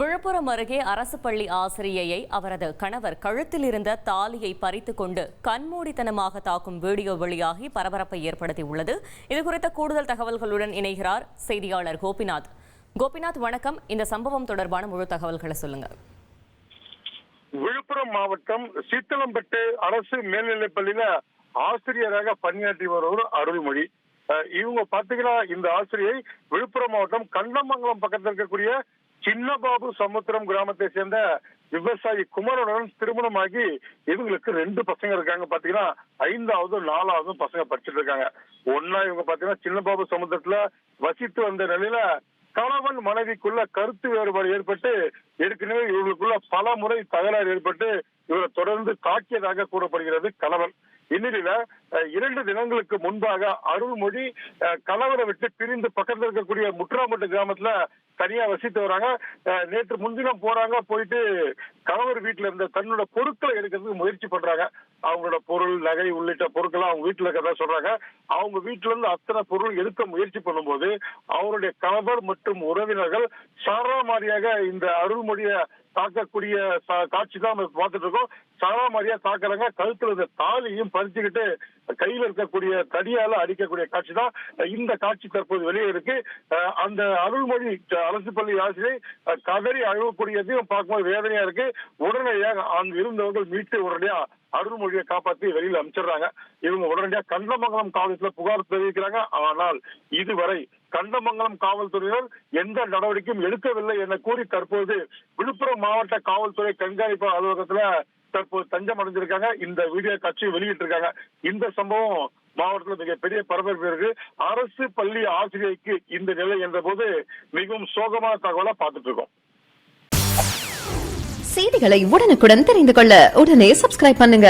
விழுப்புரம் அருகே அரசு பள்ளி ஆசிரியையை அவரது கணவர் கழுத்தில் இருந்த தாலியை பறித்து கொண்டு கண்மூடித்தனமாக தாக்கும் வீடியோ வெளியாகி பரபரப்பை ஏற்படுத்தியுள்ளது. இதுகுறித்த கூடுதல் தகவல்களுடன் இணைகிறார் செய்தியாளர் கோபிநாத். கோபிநாத் வணக்கம். இந்த சம்பவம் தொடர்பான முழு தகவல்களை சொல்லுங்க. விழுப்புரம் மாவட்டம் சீத்தலம்பட்டு அரசு மேல்நிலைப் பள்ளியில ஆசிரியராக பணியாற்றி வருவர் அருள்மொழி. இவங்க பாத்தீங்கன்னா இந்த ஆசிரியை விழுப்புரம் மாவட்டம் கண்டமங்கலம் பக்கத்தில் இருக்கக்கூடிய சின்னபாபு சமுத்திரம் கிராமத்தை சேர்ந்த விவசாயி குமரனுடன் திருமணமாகி இவங்களுக்கு ரெண்டு பசங்க இருக்காங்க. பாத்தீங்கன்னா ஐந்தாவது நாலாவது பசங்க படிச்சுட்டு இருக்காங்க. ஒன்னா இவங்க பாத்தீங்கன்னா சின்னபாபு சமுத்திரத்துல வசித்து வந்த நிலையில கணவன் மனைவிக்குள்ள கருத்து வேறுபாடு ஏற்பட்டு ஏற்கனவே இவர்களுக்குள்ள பல முறை தகராறு ஏற்பட்டு இவரை தொடர்ந்து தாக்கியதாக கூறப்படுகிறது கணவன். இந்நிலையில இரண்டு தினங்களுக்கு முன்பாக அருள்மொழி கலவரை கணவரை விட்டு பிரிந்து பக்கத்துல இருக்கக்கூடிய முற்றாம்பட்டு கிராமத்துல தனியா வசித்து வராங்க. நேற்று முன்தினம் போறாங்க போயிட்டு கணவர் வீட்டுல இருந்த தன்னோட பொருட்களை எடுக்கிறதுக்கு முயற்சி பண்றாங்க. அவங்களோட பொருள் நகை உள்ளிட்ட பொருட்களை அவங்க வீட்டுல இருக்கிறதா சொல்றாங்க. அவங்க வீட்டுல இருந்து அத்தனை பொருள் எடுக்க முயற்சி பண்ணும்போது அவருடைய கணவர் மற்றும் உறவினர்கள் சாராமாரியாக இந்த அருள்மொழிய தாக்கக்கூடிய காட்சி தான் நம்ம பார்த்துட்டு இருக்கோம் சாராமாரியா தாக்குறாங்க கழுத்துல இருந்த தாலியும் பறிச்சுக்கிட்டு கையில இருக்கக்கூடிய தடியால அடிக்கக்கூடிய காட்சி தான் இந்த காட்சி தற்போது வெளியே இருக்கு. அந்த அருள்மொழி அரசு பள்ளி ஆசிரியை கதறி அழுகக்கூடியதையும் பார்க்கும்போது வேதனையா இருக்கு. உடனடியாக அங்கு இருந்தவர்கள் மீட்டு உடனடியா அருள்மொழியை காப்பாற்றி வெளியில் அனுப்பிச்சிடுறாங்க இவங்க உடனடியாக கண்டமங்கலம் காவல்துறை புகார் தெரிவிக்கிறாங்க. ஆனால் இதுவரை கண்டமங்கலம் காவல்துறையினர் எந்த நடவடிக்கையும் எடுக்கவில்லை என கூறி தற்போது விழுப்புரம் மாவட்ட காவல்துறை கண்காணிப்பு அலுவலகத்துல தற்போது தஞ்சம் அடைஞ்சிருக்காங்க. இந்த வீடியோ காட்சியை வெளியிட்டு இருக்காங்க இந்த சம்பவம் மாவட்டத்தில் மிகப்பெரிய பரபரப்பு இருக்கு. அரசு பள்ளி ஆசிரியைக்கு இந்த நிலை என்ற போது மிகவும் சோகமான தகவலா பார்த்துட்டு இருக்கோம். செய்திகளை உடனுக்குடன் தெரிந்து கொள்ள உடனே சப்ஸ்கிரைப் பண்ணுங்க.